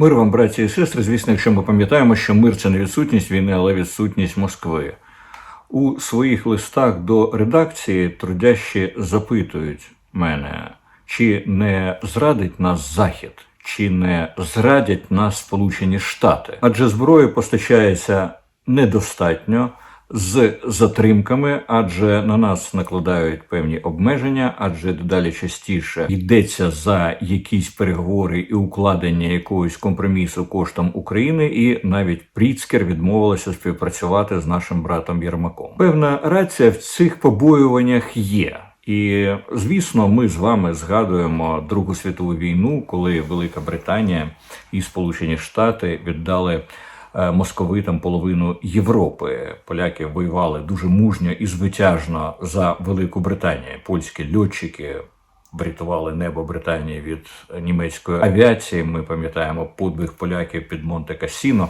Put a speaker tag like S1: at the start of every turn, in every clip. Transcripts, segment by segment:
S1: Мир вам, браті і сестри. Звісно, якщо ми пам'ятаємо, що мир це не відсутність війни, але відсутність Москви. У своїх листах до редакції трудящі запитують мене, чи не зрадить нас Захід, чи не зрадять нас Сполучені Штати. Адже зброї постачається недостатньо з затримками, адже на нас накладають певні обмеження, адже дедалі частіше йдеться за якісь переговори і укладення якогось компромісу коштом України, і навіть Пріцкер відмовилася співпрацювати з нашим братом Єрмаком. Певна рація в цих побоюваннях є. І звісно, ми з вами згадуємо Другу світову війну, коли Велика Британія і Сполучені Штати віддали московитам половину Європи. Поляки воювали дуже мужньо і звитяжно за Велику Британію. Польські льотчики врятували небо Британії від німецької авіації. Ми пам'ятаємо подвиг поляків під Монте Касіно.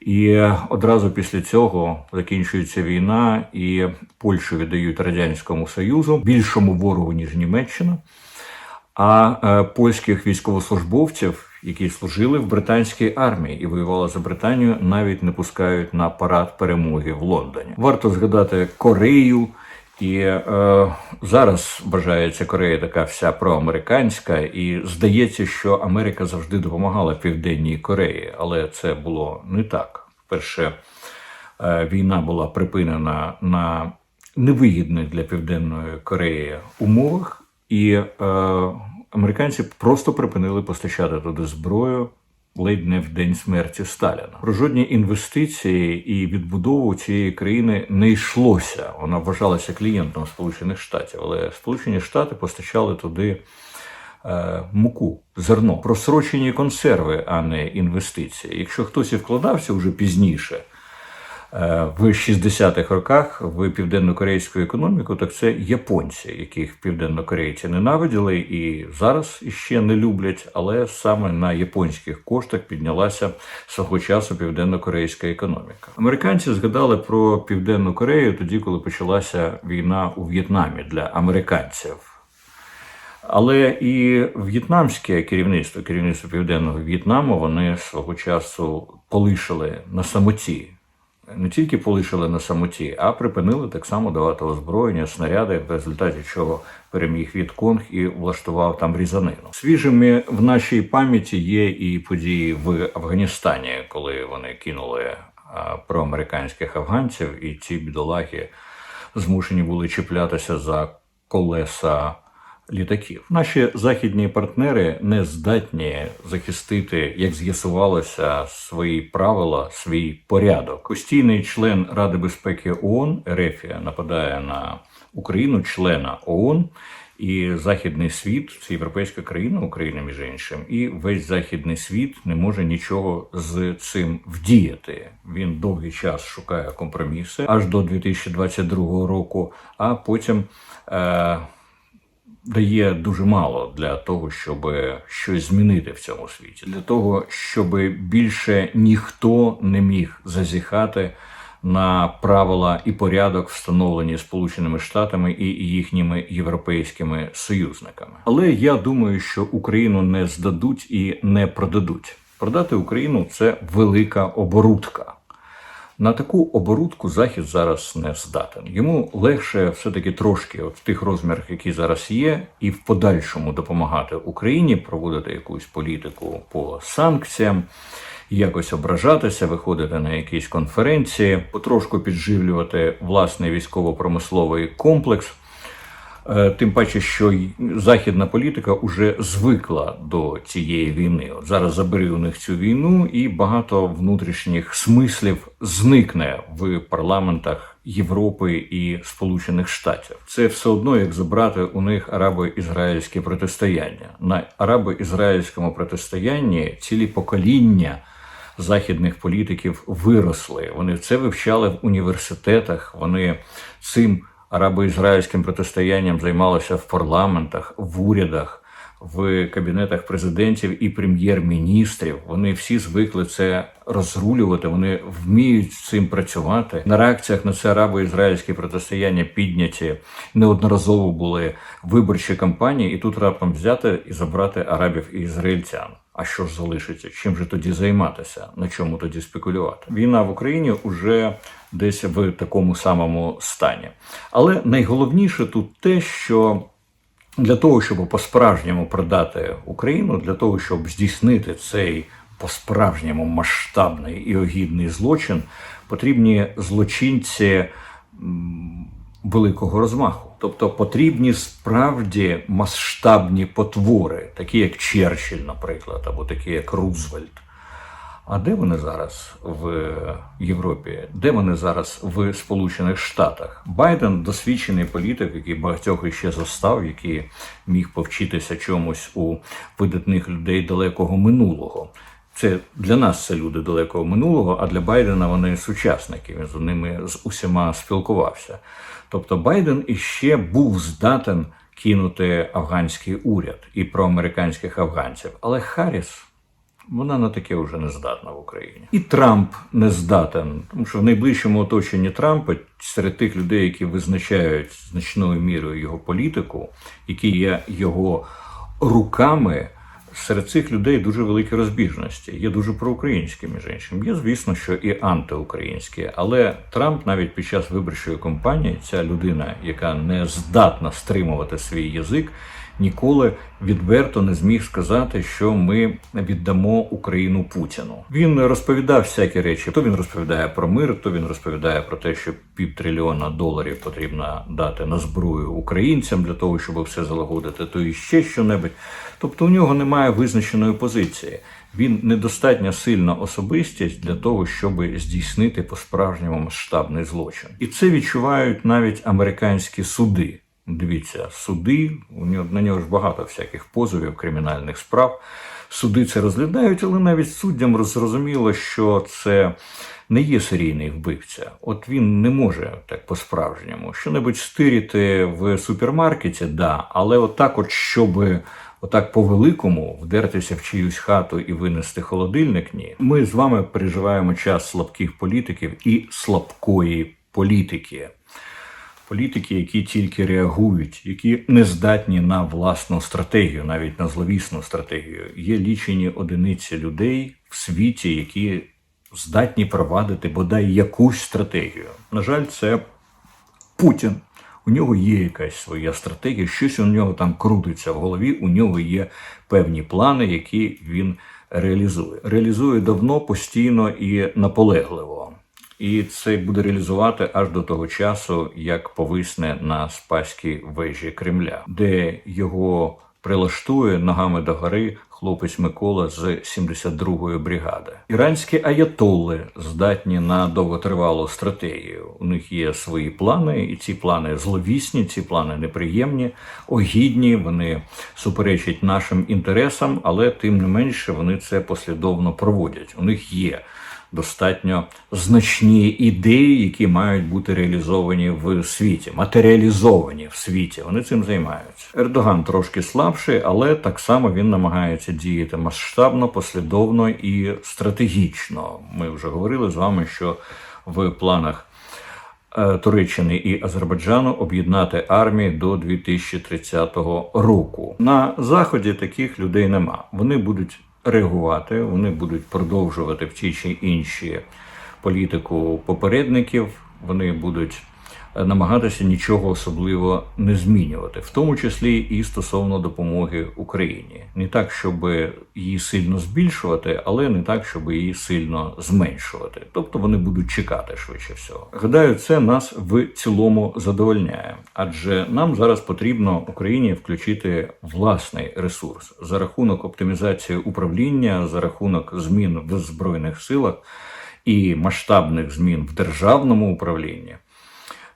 S1: І одразу після цього закінчується війна, і Польщу віддають Радянському Союзу, більшому ворогу, ніж Німеччина. А е, польських військовослужбовців, які служили в британській армії і воювали за Британію, навіть не пускають на парад перемоги в Лондоні. Варто згадати Корею. І е, зараз вважається Корея така вся проамериканська, і здається, що Америка завжди допомагала Південній Кореї, але це було не так. Перше, е, війна була припинена на невигідних для Південної Кореї умовах, і е, американці просто припинили постачати туди зброю. Ледь не в день смерті Сталіна про жодні інвестиції і відбудову цієї країни не йшлося. Вона вважалася клієнтом Сполучених Штатів, але Сполучені Штати постачали туди е, муку, зерно, просрочені консерви, а не інвестиції. Якщо хтось і вкладався вже пізніше. В 60-х роках в південно-корейську економіку, так це японці, яких південно-корейці ненавиділи і зараз іще не люблять, але саме на японських коштах піднялася свого часу південно-корейська економіка. Американці згадали про південну Корею тоді, коли почалася війна у В'єтнамі для американців. Але і в'єтнамське керівництво, керівництво південного В'єтнаму, вони свого часу полишили на самоті. Не тільки полишили на самоті, а припинили так само давати озброєння, снаряди, в результаті чого переміг Вітконг і влаштував там різанину. Свіжими в нашій пам'яті є і події в Афганістані, коли вони кинули проамериканських афганців, і ці бідолаги змушені були чіплятися за колеса літаків. Наші західні партнери не здатні захистити, як з'ясувалося, свої правила, свій порядок. Постійний член Ради безпеки ООН Ерефія нападає на Україну, члена ООН. І західний світ, це європейська країна, Україна, між іншим, і весь західний світ не може нічого з цим вдіяти. Він довгий час шукає компроміси аж до 2022 року, а потім е, дає дуже мало для того, щоб щось змінити в цьому світі, для того, щоб більше ніхто не міг зазіхати на правила і порядок, встановлені Сполученими Штатами і їхніми європейськими союзниками. Але я думаю, що Україну не здадуть і не продадуть. Продати Україну це велика оборудка. На таку оборудку Захід зараз не здатен. Йому легше все-таки трошки, от в тих розмірах, які зараз є, і в подальшому допомагати Україні проводити якусь політику по санкціям, якось ображатися, виходити на якісь конференції, потрошку підживлювати власний військово-промисловий комплекс. Е, Тим паче, що західна політика вже звикла до цієї війни. От зараз забери у них цю війну, і багато внутрішніх смислів зникне в парламентах Європи і Сполучених Штатів. Це все одно як забрати у них арабо-ізраїльське протистояння. На арабо-ізраїльському протистоянні цілі покоління західних політиків виросли. Вони це вивчали в університетах. Вони цим арабо-ізраїльським протистоянням займалися в парламентах, в урядах, в кабінетах президентів і прем'єр-міністрів. Вони всі звикли це розрулювати. Вони вміють з цим працювати. На реакціях на це арабо-ізраїльське протистояння підняті неодноразово були виборчі кампанії, і тут раптом взяти і забрати арабів і ізраїльтян. А що ж залишиться? Чим же тоді займатися? На чому тоді спекулювати? Війна в Україні вже десь в такому самому стані. Але найголовніше тут те, що для того, щоб по-справжньому продати Україну, для того, щоб здійснити цей по-справжньому масштабний і огідний злочин, потрібні злочинці великого розмаху. Тобто потрібні справді масштабні потвори, такі як Черчилль, наприклад, або такі як Рузвельт. А де вони зараз в Європі? Де вони зараз в Сполучених Штатах? Байден досвідчений політик, який багатьох іще застав, який міг повчитися чомусь у видатних людей далекого минулого. Це для нас це люди далекого минулого, а для Байдена вони сучасники. Він з ними з усіма спілкувався. Тобто Байден іще був здатен кинути афганський уряд і про американських афганців. Але Харріс вона на таке вже не здатна в Україні. І Трамп не здатен, тому що в найближчому оточенні Трампа серед тих людей, які визначають значною мірою його політику, які є його руками. Серед цих людей дуже великі розбіжності. Є дуже проукраїнські, між іншим. Є, звісно, що і антиукраїнські. Але Трамп навіть під час виборчої кампанії, ця людина, яка не здатна стримувати свій язик, ніколи відверто не зміг сказати, що ми віддамо Україну Путіну. Він розповідав всякі речі. То він розповідає про мир, то він розповідає про те, що півтрильйона доларів потрібно дати на зброю українцям для того, щоб все залагодити, то і ще що-небудь. Тобто у нього немає визначеної позиції. Він недостатньо сильна особистість для того, щоб здійснити по-справжньому масштабний злочин. І це відчувають навіть американські суди. Дивіться, суди, у нього на нього ж багато всяких позовів, кримінальних справ. Суди це розглядають, але навіть суддям зрозуміло, що це не є серійний вбивця. От він не може так по-справжньому. Що-небудь стирити в супермаркеті, да, але отак, от щоб отак по-великому вдертися в чиюсь хату і винести холодильник, ні. Ми з вами переживаємо час слабких політиків і слабкої політики політики, які тільки реагують, які не здатні на власну стратегію, навіть на зловісну стратегію. Є лічені одиниці людей в світі, які здатні провадити бодай якусь стратегію. На жаль, це Путін. У нього є якась своя стратегія, щось у нього там крутиться в голові. У нього є певні плани, які він реалізує. Реалізує давно, постійно і наполегливо. І це буде реалізувати аж до того часу, як повисне на спаській вежі Кремля, де його прилаштує ногами до гори хлопець Микола з 72-ї бригади. Іранські аятолли здатні на довготривалу стратегію. У них є свої плани, і ці плани зловісні, ці плани неприємні, огідні. Вони суперечать нашим інтересам, але тим не менше вони це послідовно проводять. У них є достатньо значні ідеї, які мають бути реалізовані в світі, матеріалізовані в світі. Вони цим займаються. Ердоган трошки слабший, але так само він намагається діяти масштабно, послідовно і стратегічно. Ми вже говорили з вами, що в планах. е, Туреччини і Азербайджану об'єднати армії до 2030 року. На заході таких людей нема. Вони будуть реагувати, вони будуть продовжувати в ті чи інші політику попередників, вони будуть намагатися нічого особливо не змінювати, в тому числі і стосовно допомоги Україні. Не так, щоб її сильно збільшувати, але не так, щоб її сильно зменшувати. Тобто вони будуть чекати швидше всього. Гадаю, це нас в цілому задовольняє, адже нам зараз потрібно Україні включити власний ресурс за рахунок оптимізації управління, за рахунок змін в збройних силах і масштабних змін в державному управлінні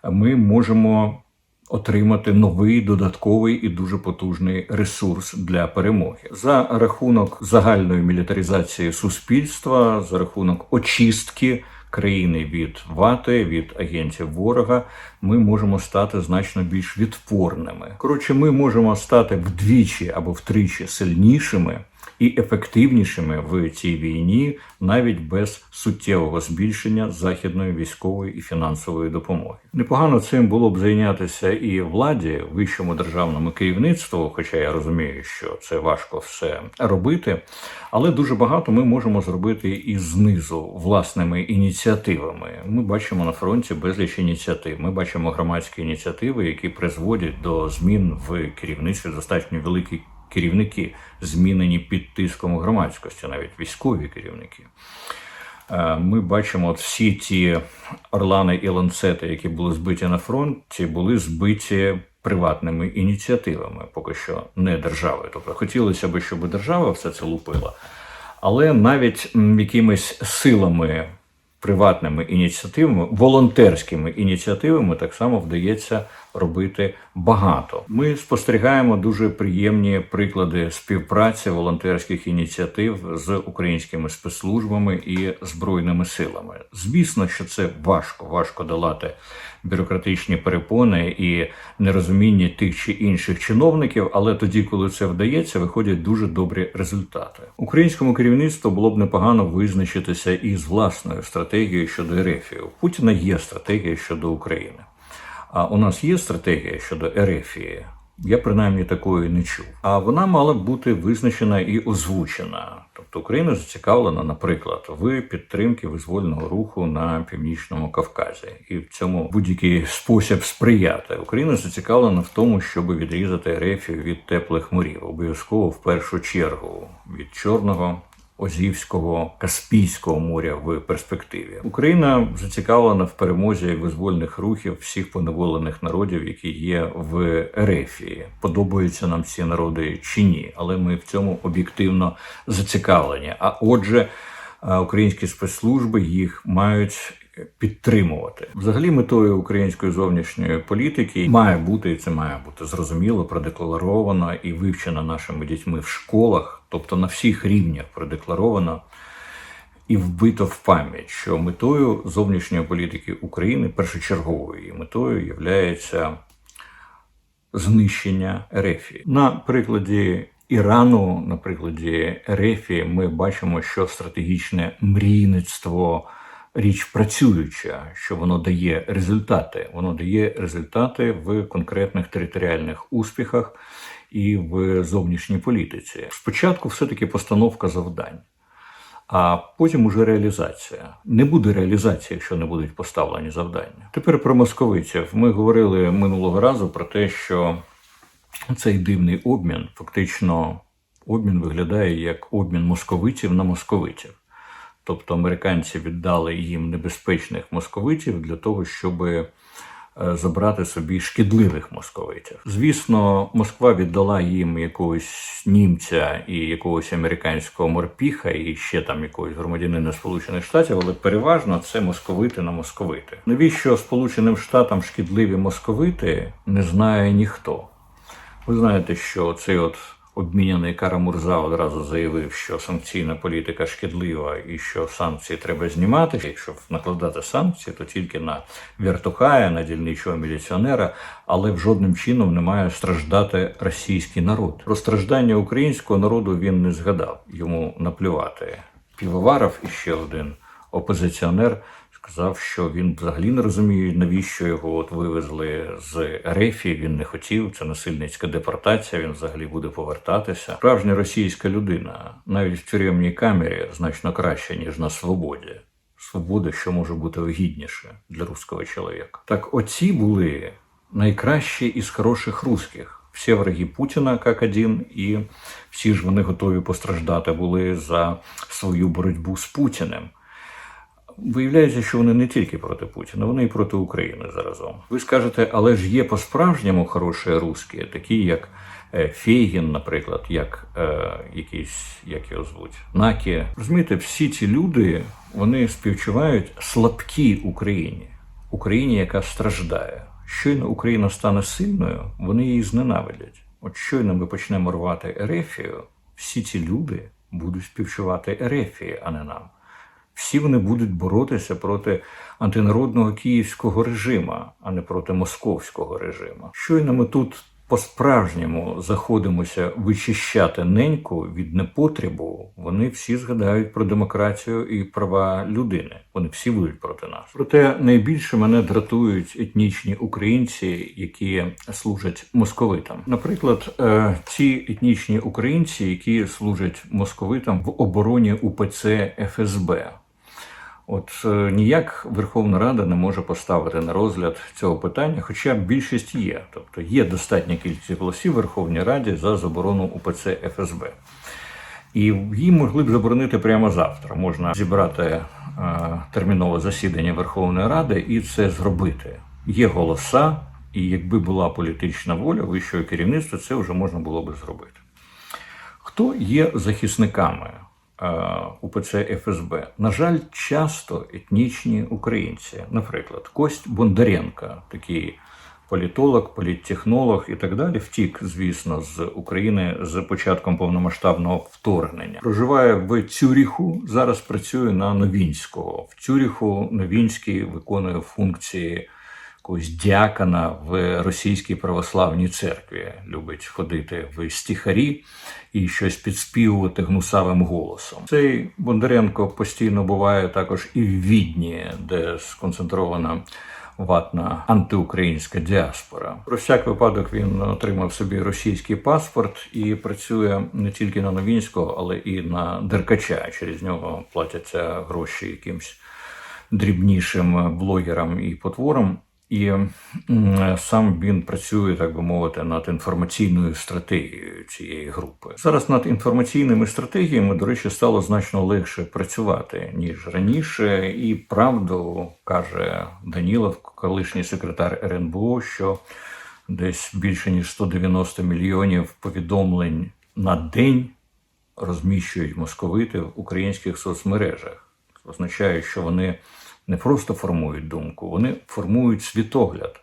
S1: ми можемо отримати новий додатковий і дуже потужний ресурс для перемоги за рахунок загальної мілітаризації суспільства, за рахунок очистки. Країни від вати, від агентів ворога, ми можемо стати значно більш відпорними. Коротше, ми можемо стати вдвічі або втричі сильнішими і ефективнішими в цій війні навіть без суттєвого збільшення західної військової і фінансової допомоги. Непогано цим було б зайнятися і владі, вищому державному керівництву, хоча я розумію, що це важко все робити, але дуже багато ми можемо зробити і знизу власними ініціативами. Ми бачимо на фронті безліч ініціатив. Ми бачимо громадські ініціативи, які призводять до змін в керівництві достатньо великі керівники, змінені під тиском громадськості, навіть військові керівники. Е, Ми бачимо от всі ті орлани і ланцети, які були збиті на фронті, були збиті приватними ініціативами, поки що не державою. Тобто хотілося б, щоб держава все це лупила, але навіть якимись силами, приватними ініціативами, волонтерськими ініціативами так само вдається робити багато. Ми спостерігаємо дуже приємні приклади співпраці волонтерських ініціатив з українськими спецслужбами і збройними силами. Звісно, що це важко, важко долати бюрократичні перепони і нерозуміння тих чи інших чиновників, але тоді, коли це вдається, виходять дуже добрі результати. Українському керівництву було б непогано визначитися із власною стратегією щодо Ерефії. У Путіна є стратегія щодо України. А у нас є стратегія щодо Ерефії. Я принаймні такої не чув. А вона мала б бути визначена і озвучена. Тобто Україна зацікавлена, наприклад, в підтримці визвольного руху на північному Кавказі, і в цьому будь-який спосіб сприяти. Україна зацікавлена в тому, щоб відрізати Ерефію від теплих морів, обов'язково в першу чергу від Чорного. Озівського Каспійського моря в перспективі Україна зацікавлена в перемозі визвольних рухів всіх поневолених народів, які є в Ерефії. Подобаються нам ці народи чи ні, але ми в цьому об'єктивно зацікавлені. А отже, е, українські спецслужби їх мають підтримувати. Взагалі, метою української зовнішньої політики має бути, і це має бути зрозуміло, продекларовано і вивчено нашими дітьми в школах, тобто на всіх рівнях продекларовано і вбито в пам'ять, що метою зовнішньої політики України першочерговою метою являється знищення Ерефії. На прикладі Ірану, на прикладі Ерефії, ми бачимо, що стратегічне мрійництво річ працююча, що воно дає результати. Воно дає результати в конкретних територіальних успіхах і в зовнішній політиці. Спочатку все-таки постановка завдань. А потім уже реалізація. Не буде реалізації, якщо не будуть поставлені завдання. Тепер про московитів. Ми говорили минулого разу про те, що цей дивний обмін, фактично, обмін виглядає як обмін московитів на московитів. Тобто американці віддали їм небезпечних московитів для того, щоб е, забрати собі шкідливих московитів. Звісно, Москва віддала їм якогось німця і якогось американського морпіха, і ще там якогось громадянина Сполучених Штатів, але переважно це московити на московити. Навіщо Сполученим Штатам шкідливі московити, не знає ніхто. Ви знаєте, що цей от обміняний Кара Мурза одразу заявив, що санкційна політика шкідлива і що санкції треба знімати. Якщо накладати санкції, то тільки на вертухая, на дільничого міліціонера, але в жодним чином не має страждати російський народ. Про страждання українського народу він не згадав. Йому наплювати. Півоваров і ще один опозиціонер сказав, що він взагалі не розуміє, навіщо його от вивезли з Рефії. Він не хотів. Це насильницька депортація. Він взагалі буде повертатися. Справжня російська людина навіть в тюремній камері значно краще ніж на свободі. Свобода, що може бути гідніше для руського чоловіка. Так, оці були найкращі із хороших русських. Всі враги Путіна, як один, і всі ж вони готові постраждати були за свою боротьбу з Путіним. Виявляється, що вони не тільки проти Путіна, вони і проти України заразом. Ви скажете, але ж є по-справжньому хороші русські, такі як е, Фейгін, наприклад, як е, якийсь, як його звуть, Накі. Розумієте, всі ці люди вони співчувають слабкій Україні, Україні, яка страждає. Щойно Україна стане сильною, вони її зненавидять. От щойно ми почнемо рвати Ерефію, всі ці люди будуть співчувати Ерефії, а не нам всі вони будуть боротися проти антинародного київського режиму, а не проти московського режиму. Щойно ми тут по-справжньому заходимося вичищати неньку від непотребу, вони всі згадають про демократію і права людини. Вони всі будуть проти нас. Проте найбільше мене дратують етнічні українці, які служать московитам. Наприклад, е, ці етнічні українці, які служать московитам в обороні УПЦ ФСБ. От е, ніяк Верховна Рада не може поставити на розгляд цього питання, хоча більшість є. Тобто є достатня кількість голосів Верховній Раді за заборону УПЦ ФСБ. І її могли б заборонити прямо завтра. Можна зібрати е, термінове засідання Верховної Ради і це зробити. Є голоса, і якби була політична воля вищого керівництва, це вже можна було би зробити. Хто є захисниками УПЦ ФСБ? На жаль, часто етнічні українці, наприклад, Кость Бондаренка, такий політолог, політтехнолог і так далі, втік, звісно, з України з початком повномасштабного вторгнення. Проживає в Цюріху, зараз працює на Новінського. В Цюріху Новінський виконує функції якогось діакона в російській православній церкві. Любить ходити в стихарі і щось підспівувати гнусавим голосом. Цей Бондаренко постійно буває також і в Відні, де сконцентрована ватна антиукраїнська діаспора. Про всяк випадок він отримав собі російський паспорт і працює не тільки на Новінського, але і на Деркача. Через нього платяться гроші якимсь дрібнішим блогерам і потворам. І сам він працює, так би мовити, над інформаційною стратегією цієї групи. Зараз над інформаційними стратегіями, до речі, стало значно легше працювати ніж раніше. І правду каже Данілов, колишній секретар РНБО, що десь більше ніж 190 мільйонів повідомлень на день розміщують московити в українських соцмережах. Це означає, що вони не просто формують думку, вони формують світогляд.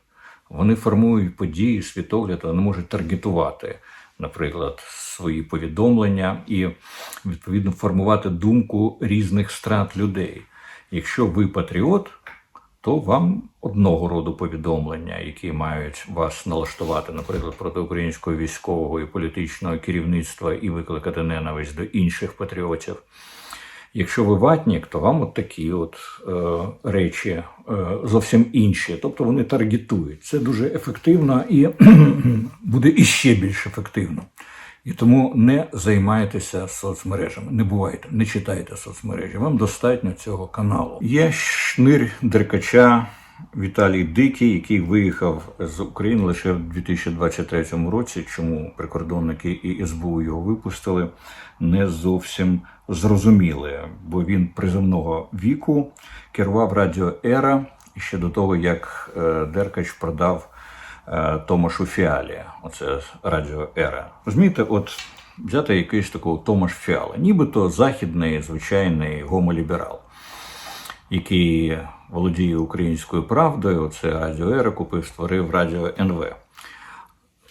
S1: Вони формують події, світогляд, вони можуть таргетувати, наприклад, свої повідомлення і відповідно формувати думку різних страт людей. Якщо ви патріот, то вам одного роду повідомлення, які мають вас налаштувати, наприклад, проти українського військового і політичного керівництва і викликати ненависть до інших патріотів. Якщо ви ватнік, то вам от такі от е, речі е, зовсім інші. Тобто вони таргетують. Це дуже ефективно і буде іще більш ефективно. І тому не займайтеся соцмережами, не бувайте, не читайте соцмережі. Вам достатньо цього каналу. Є шнир Деркача Віталій Дикий, який виїхав з України лише в 2023 році. Чому прикордонники і СБУ його випустили, не зовсім зрозуміли, бо він приземного віку керував радіо Ера ще до того, як е, Деркач продав е, Томашу Фіалі. Оце радіо Ера. Розумієте, от взяти якийсь такого Томаш Фіала, нібито західний звичайний гомоліберал який володіє українською правдою, це Радіо Ера купив, створив Радіо НВ.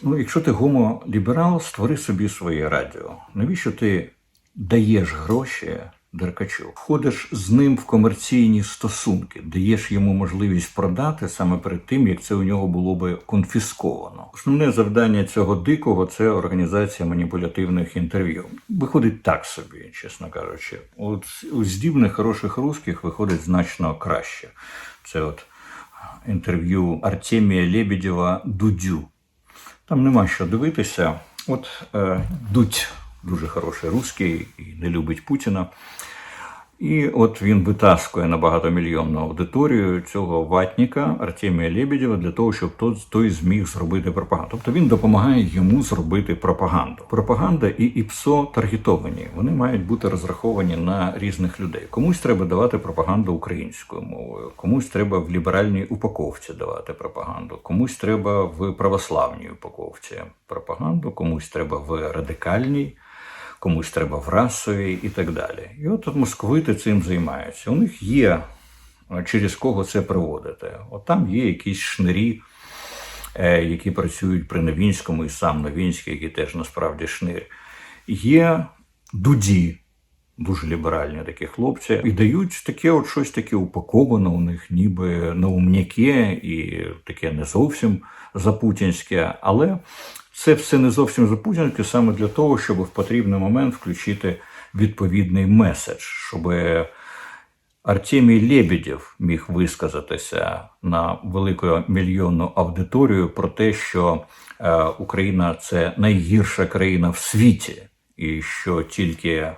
S1: Ну, якщо ти гомоліберал, створи собі своє радіо. Навіщо ти даєш гроші Деркачу? Входиш з ним в комерційні стосунки, даєш йому можливість продати саме перед тим, як це у нього було би конфісковано. Основне завдання цього дикого це організація маніпулятивних інтерв'ю. Виходить так собі, чесно кажучи. От у здібних хороших русських виходить значно краще. Це от інтерв'ю Артемія Лебедєва Дудю. Там нема що дивитися. От е, Дудь дуже хороший русський і не любить Путіна. І от він витаскує на багатомільйонну аудиторію цього ватніка Артемія Лебедєва для того, щоб той зміг зробити пропаганду. Тобто він допомагає йому зробити пропаганду. Пропаганда і ІПСО таргетовані. Вони мають бути розраховані на різних людей. Комусь треба давати пропаганду українською мовою, комусь треба в ліберальній упаковці давати пропаганду, комусь треба в православній упаковці пропаганду, комусь треба в радикальній комусь треба в расовій і так далі. І от московити цим займаються. У них є через кого це приводити. От там є якісь шнирі, е, які працюють при Новінському, і сам Новінський, який теж насправді шнир. Є дуді. Дуже ліберальні такі хлопці, і дають таке от щось таке упаковане у них, ніби наумняке і таке не зовсім запутінське, але Це все не зовсім запутінки, саме для того, щоб в потрібний момент включити відповідний меседж, щоб Артемій Лебедєв міг висказатися на велику мільйонну аудиторію про те, що е, Україна це найгірша країна в світі, і що тільки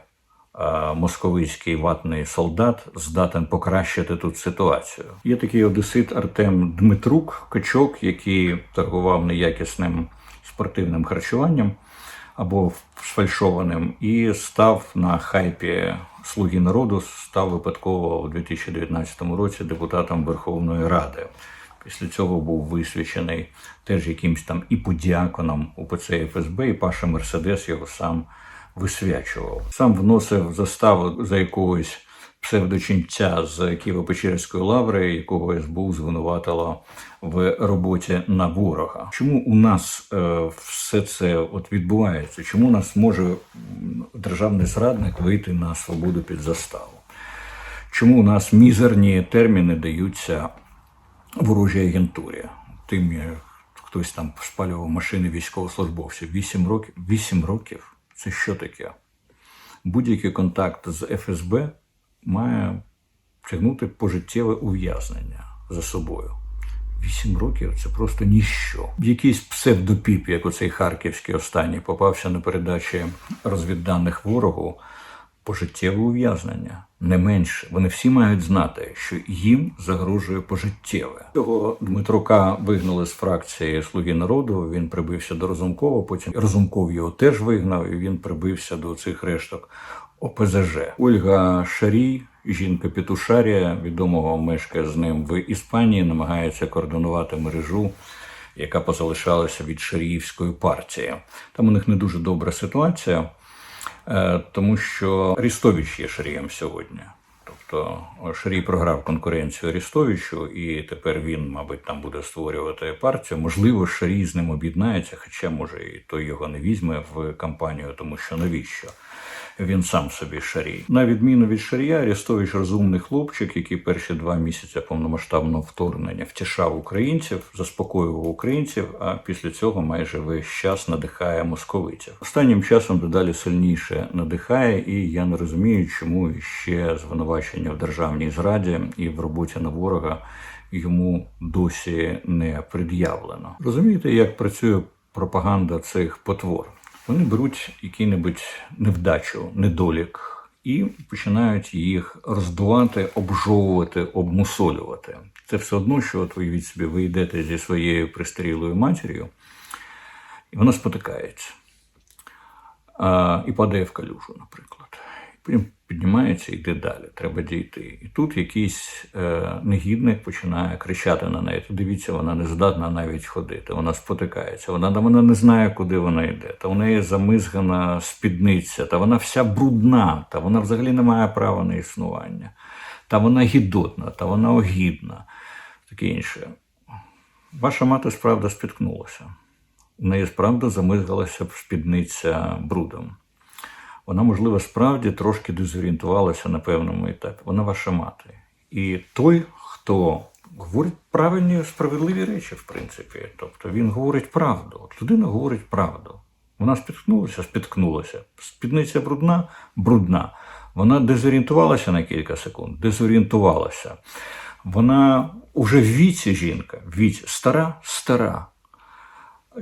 S1: московицький ватний солдат здатен покращити тут ситуацію. Є такий одесит Артем Дмитрук, качок, який торгував неякісним спортивним харчуванням або сфальшованим, і став на хайпі Слуги народу, став випадково у 2019 році депутатом Верховної Ради. Після цього був висвячений теж якимсь там і подіаконом УПЦ ФСБ, і Паша Мерседес його сам висвячував. Сам вносив заставу за якогось псевдочинця з Києво-Печерської лаври, якого СБУ звинуватило в роботі на ворога. Чому у нас е, все це от відбувається? Чому у нас може державний зрадник вийти на свободу під заставу? Чому у нас мізерні терміни даються ворожій агентурі? Тим хтось там спалював машини військовослужбовців. Вісім років. Вісім років це що таке? Будь-який контакт з ФСБ має тягнути пожиттєве ув'язнення за собою. Вісім років це просто ніщо. Якийсь псевдопіп, як оцей харківський останній, попався на передачі розвідданих ворогу. Пожиттєве ув'язнення не менше. Вони всі мають знати, що їм загрожує пожиттєве. Цього Дмитрука вигнали з фракції Слуги народу. Він прибився до Розумкова. Потім Розумков його теж вигнав, і він прибився до цих решток ОПЗЖ. Ольга Шарій, жінка Петушарія, відомого мешкає з ним в Іспанії, намагається координувати мережу. Яка позалишалася від Шаріївської партії. Там у них не дуже добра ситуація. Е, тому що Арістович є Шарієм сьогодні. Тобто Шарій програв конкуренцію Арістовичу, і тепер він, мабуть, там буде створювати партію. Можливо, Шарій з ним об'єднається, хоча може і той його не візьме в кампанію, тому що навіщо? Він сам собі шарій. На відміну від Шарія, Арістович розумний хлопчик, який перші два місяці повномасштабного вторгнення втішав українців, заспокоював українців, а після цього майже весь час надихає московитів. Останнім часом дедалі сильніше надихає, і я не розумію, чому ще звинувачення в державній зраді і в роботі на ворога йому досі не пред'явлено. Розумієте, як працює пропаганда цих потвор? Вони беруть який-небудь невдачу, недолік і починають їх роздувати, обжовувати, обмусолювати. Це все одно, що от уявіть собі, ви йдете зі своєю пристарілою матір'ю, і вона спотикається а, і падає в калюжу, наприклад. Потім піднімається і йде далі, треба дійти. І тут якийсь е, негідник починає кричати на неї. Дивіться, вона не здатна навіть ходити, вона спотикається, вона, вона не знає, куди вона йде. Та у неї замизгана спідниця, та вона вся брудна, та вона взагалі не має права на існування. Та вона гідотна, та вона огідна, таке інше. Ваша мати справді спіткнулася. У неї справді замизгалася спідниця брудом вона, можливо, справді трошки дезорієнтувалася на певному етапі. Вона ваша мати. І той, хто говорить правильні, справедливі речі, в принципі. Тобто він говорить правду. От людина говорить правду. Вона спіткнулася, спіткнулася. Спідниця брудна, брудна. Вона дезорієнтувалася на кілька секунд, дезорієнтувалася. Вона уже в віці жінка, віці стара, стара.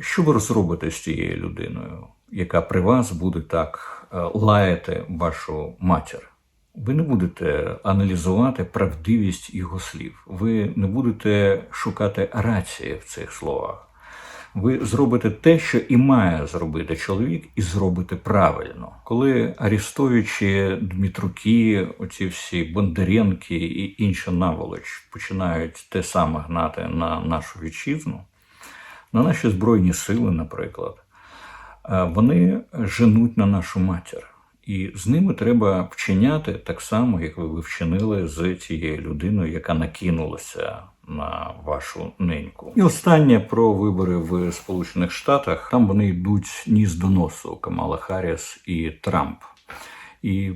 S1: Що ви розробите з цією людиною, яка при вас буде так е, лаяти вашу матір? Ви не будете аналізувати правдивість його слів. Ви не будете шукати рації в цих словах. Ви зробите те, що і має зробити чоловік, і зробите правильно. Коли Арістовичі, Дмитруки, оці всі Бондаренки і інша наволоч починають те саме гнати на нашу вітчизну, на наші збройні сили, наприклад, вони женуть на нашу матір. І з ними треба вчиняти так само, як ви вчинили з тією людиною, яка накинулася на вашу неньку. І останнє про вибори в Сполучених Штатах. Там вони йдуть ніс до носу Камала Харріс і Трамп. І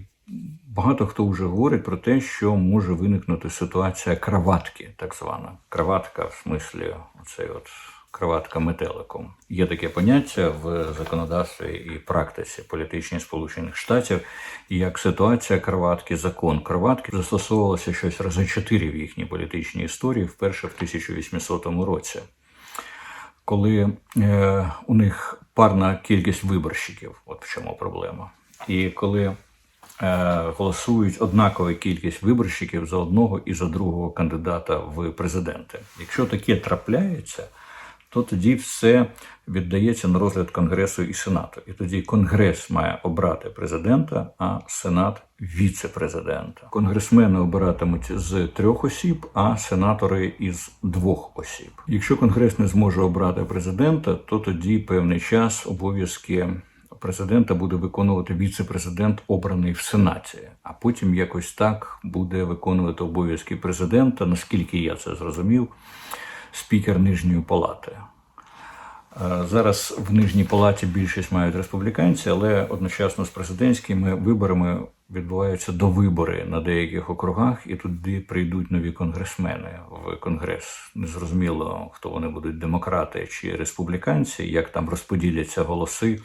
S1: багато хто вже говорить про те, що може виникнути ситуація краватки, так звана. Краватка в смислі оцей от кроватка метеликом. Є таке поняття в законодавстві і практиці політичній Сполучених Штатів, як ситуація кроватки, закон кроватки застосовувалося щось рази чотири в їхній політичній історії, вперше в 1800 році коли е, у них парна кількість виборщиків, от в чому проблема. І коли е, голосують однакова кількість виборщиків за одного і за другого кандидата в президенти. Якщо таке трапляється, то тоді все віддається на розгляд Конгресу і Сенату. І тоді Конгрес має обрати президента, а Сенат віце-президента. Конгресмени обиратимуть з трьох осіб, а сенатори із двох осіб. Якщо Конгрес не зможе обрати президента, то тоді певний час обов'язки. Президента буде виконувати віце-президент, обраний в Сенаті, а потім якось так буде виконувати обов'язки президента, наскільки я це зрозумів, спікер Нижньої палати. Е, Зараз в нижній палаті більшість мають республіканці, але одночасно з президентськими виборами відбуваються довибори на деяких округах, і туди прийдуть нові конгресмени в конгрес. Незрозуміло, хто вони будуть демократи чи республіканці, як там розподіляться голоси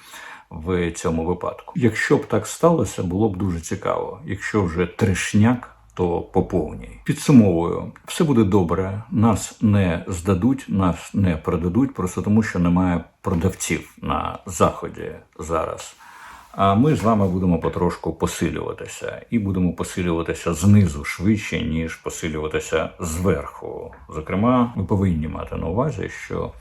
S1: в цьому випадку. Якщо б так сталося, було б дуже цікаво. Якщо вже трешняк то по повній. Підсумовую, все буде добре. Нас не здадуть, нас не продадуть, просто тому що немає продавців на заході зараз. А ми з вами будемо потрошку посилюватися, і будемо посилюватися знизу швидше, ніж посилюватися зверху. Зокрема, ви повинні мати на увазі, що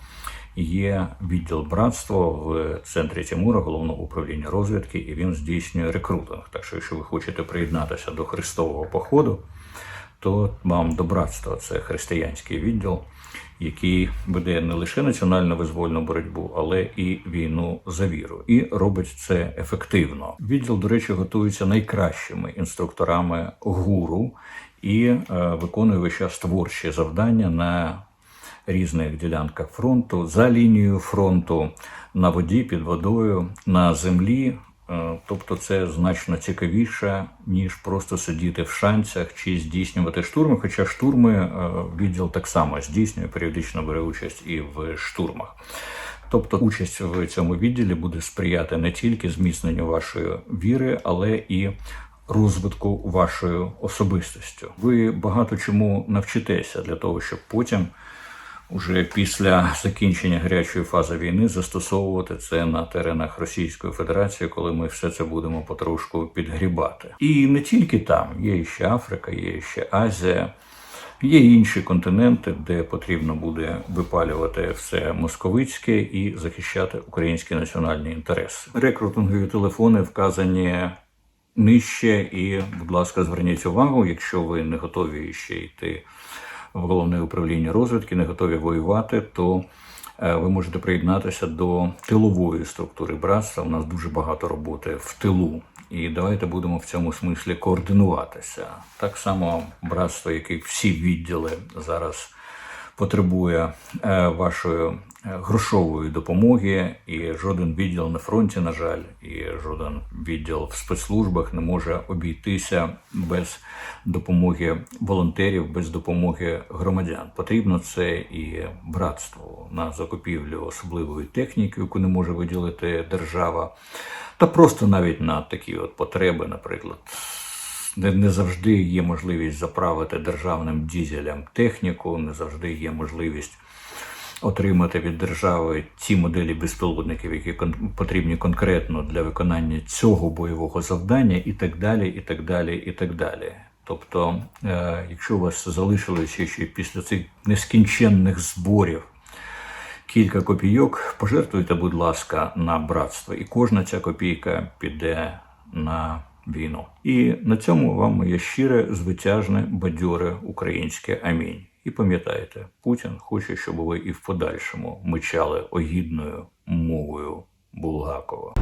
S1: є відділ братства в центрі Тимура, головного управління розвідки, і він здійснює рекрутинг. Так що, якщо ви хочете приєднатися до хрестового походу, то вам до братства це християнський відділ, який веде не лише національно визвольну боротьбу, але і війну за віру, і робить це ефективно. Відділ, до речі, готується найкращими інструкторами гуру і е, виконує весь час творчі завдання на різних ділянках фронту, за лінією фронту, на воді, під водою, на землі. Е, Тобто це значно цікавіше, ніж просто сидіти в шанцях чи здійснювати штурми. Хоча штурми е, відділ так само здійснює, періодично бере участь і в штурмах. Тобто участь в цьому відділі буде сприяти не тільки зміцненню вашої віри, але і розвитку вашої особистості. Ви багато чому навчитеся для того, щоб потім уже після закінчення гарячої фази війни застосовувати це на теренах Російської Федерації, коли ми все це будемо потрошку підгрібати. І не тільки там, є ще Африка, є ще Азія. Є інші континенти, де потрібно буде випалювати все московицьке і захищати українські національні інтереси. Рекрутингові телефони вказані нижче, і, будь ласка, зверніть увагу, якщо ви не готові ще йти в головне управління розвідки, не готові воювати, то е, ви можете приєднатися до тилової структури братства. У нас дуже багато роботи в тилу. І давайте будемо в цьому смислі координуватися. Так само братство, яке всі відділи зараз потребує е, вашої е, грошової допомоги, і жоден відділ на фронті, на жаль, і жоден відділ в спецслужбах не може обійтися без допомоги волонтерів, без допомоги громадян. Потрібно це і братство на закупівлю особливої техніки, яку не може виділити держава, та просто навіть на такі от потреби, наприклад. Не, завжди є можливість заправити державним дізелем техніку, не завжди є можливість отримати від держави ті моделі безпілотників, які потрібні конкретно для виконання цього бойового завдання, і так далі, і так далі, і так далі. Тобто, е, якщо у вас залишилося ще після цих нескінченних зборів кілька копійок, пожертвуйте, будь ласка, на братство, і кожна ця копійка піде на війну. І на цьому вам моє щире, звитяжне, бадьоре українське амінь. І пам'ятайте, Путін хоче, щоб ви і в подальшому мечали огідною мовою Булгакова.